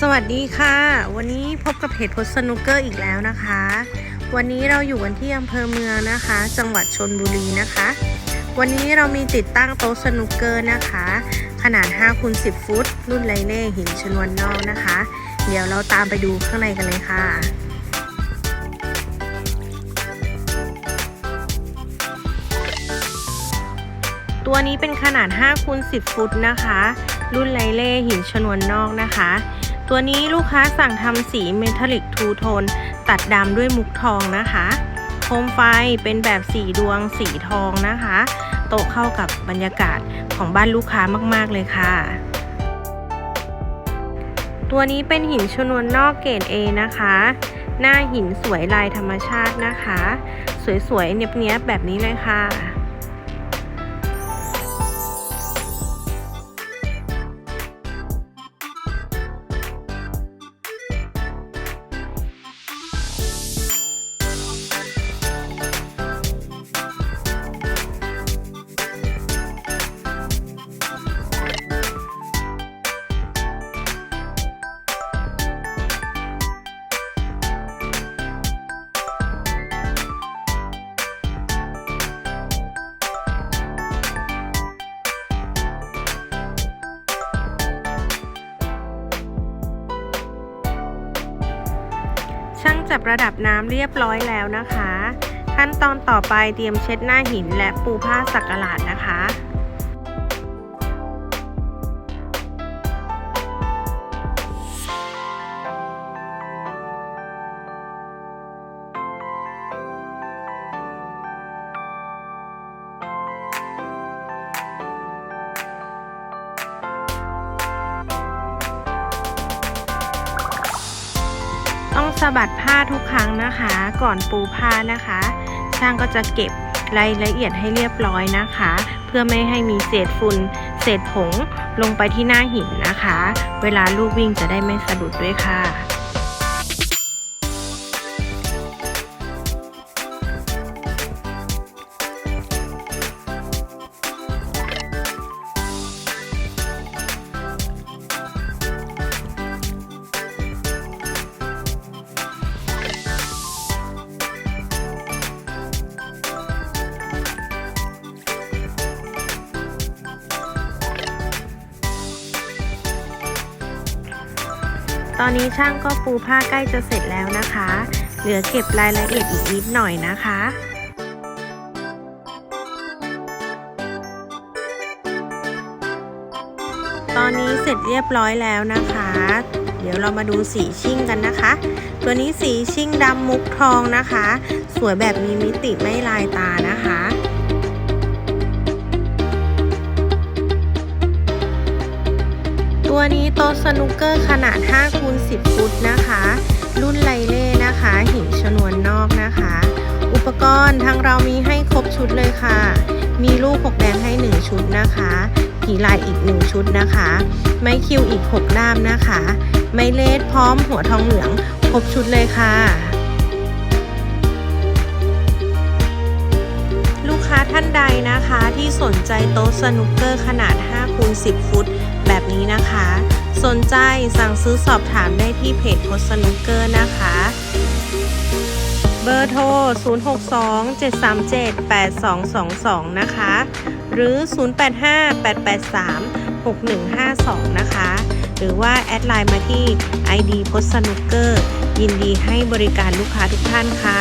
สวัสดีค่ะ วันนี้พบกับเพจพสนุกเกอร์อีกแล้วนะคะ วันนี้เราอยู่กันที่อำเภอเมืองนะคะ จังหวัดชนบุรีนะคะ วันนี้เรามีติดตั้งโต๊ะสนุกเกอร์นะคะ ขนาด5คูณ10 ฟุต รุ่นไลเล่หินชนวนนอกนะคะ เดี๋ยวเราตามไปดูข้างในกันเลยค่ะตัวนี้เป็นขนาด5คูณ10 ฟุตนะคะ รุ่นไลเล่หินชนวนนอกนะคะ ตัวนี้ลูกค้าสั่งทำสีเมทัลลิกทูโทนตัดดำด้วยมุกทองนะคะ โคมไฟเป็นแบบสีดวงสีทองนะคะ โตเข้ากับบรรยากาศของบ้านลูกค้ามากๆเลยค่ะ ตัวนี้เป็นหินชนวนนอกเกรด A นะคะ หน้าหินสวยลายธรรมชาตินะคะ สวยๆเนียบๆแบบนี้เลยค่ะ ช่างจับระดับน้ำเรียบร้อยแล้วนะคะ ขั้นตอนต่อไปเตรียมเช็ดหน้าหินและปูผ้าสักหลาดนะคะะบัดผ้าทุกครั้งนะคะ ก่อนปูผ้านะคะ ช่างก็จะเก็บรายละเอียดให้เรียบร้อยนะคะ เพื่อไม่ให้มีเศษฝุ่นเศษผงลงไปที่หน้าหินนะคะ เวลาลูกวิ่งจะได้ไม่สะดุดด้วยค่ะ ตอนนี้ช่างก็ปูผ้าใกล้จะเสร็จแล้วนะคะ เหลือเก็บรายละเอียดอีกนิดหน่อยนะคะตอนนี้เสร็จเรียบร้อยแล้วนะคะ เดี๋ยวเรามาดูสีชิ่งกันนะคะ ตัวนี้สีชิ่งดำมุกทองนะคะ สวยแบบมีมิติไม่ลายตานะคะ นี้โต๊ะสนุกเกอร์ขนาด5คูณ10 ฟุตนะคะ รุ่นไลเล่นะคะ หินชนวนนอกนะคะ อุปกรณ์ทางเรามีให้ครบชุดเลยค่ะ มีลูกหกแดงให้ 1 ชุดนะคะผีลายอีก 1 ชุดนะคะ ไม้คิวอีก 6 ด้ามนะคะ ไม้เลสพร้อมหัวทองเหลืองครบชุดเลยค่ะ ค้าท่านใดนะคะที่สนใจโต๊ะสนุกเกอร์ขนาด5คูณ10 ฟุต แบบนี้นะคะ สนใจสั่งซื้อสอบถามได้ที่เพจโพสนุกเกอร์นะคะ เบอร์โทร 062-737-8222 นะคะ หรือ 085-883-6152 นะคะ หรือว่าแอดไลน์มาที่ ID โพสนุกเกอร์ยินดีให้บริการลูกค้าทุกท่านค่ะ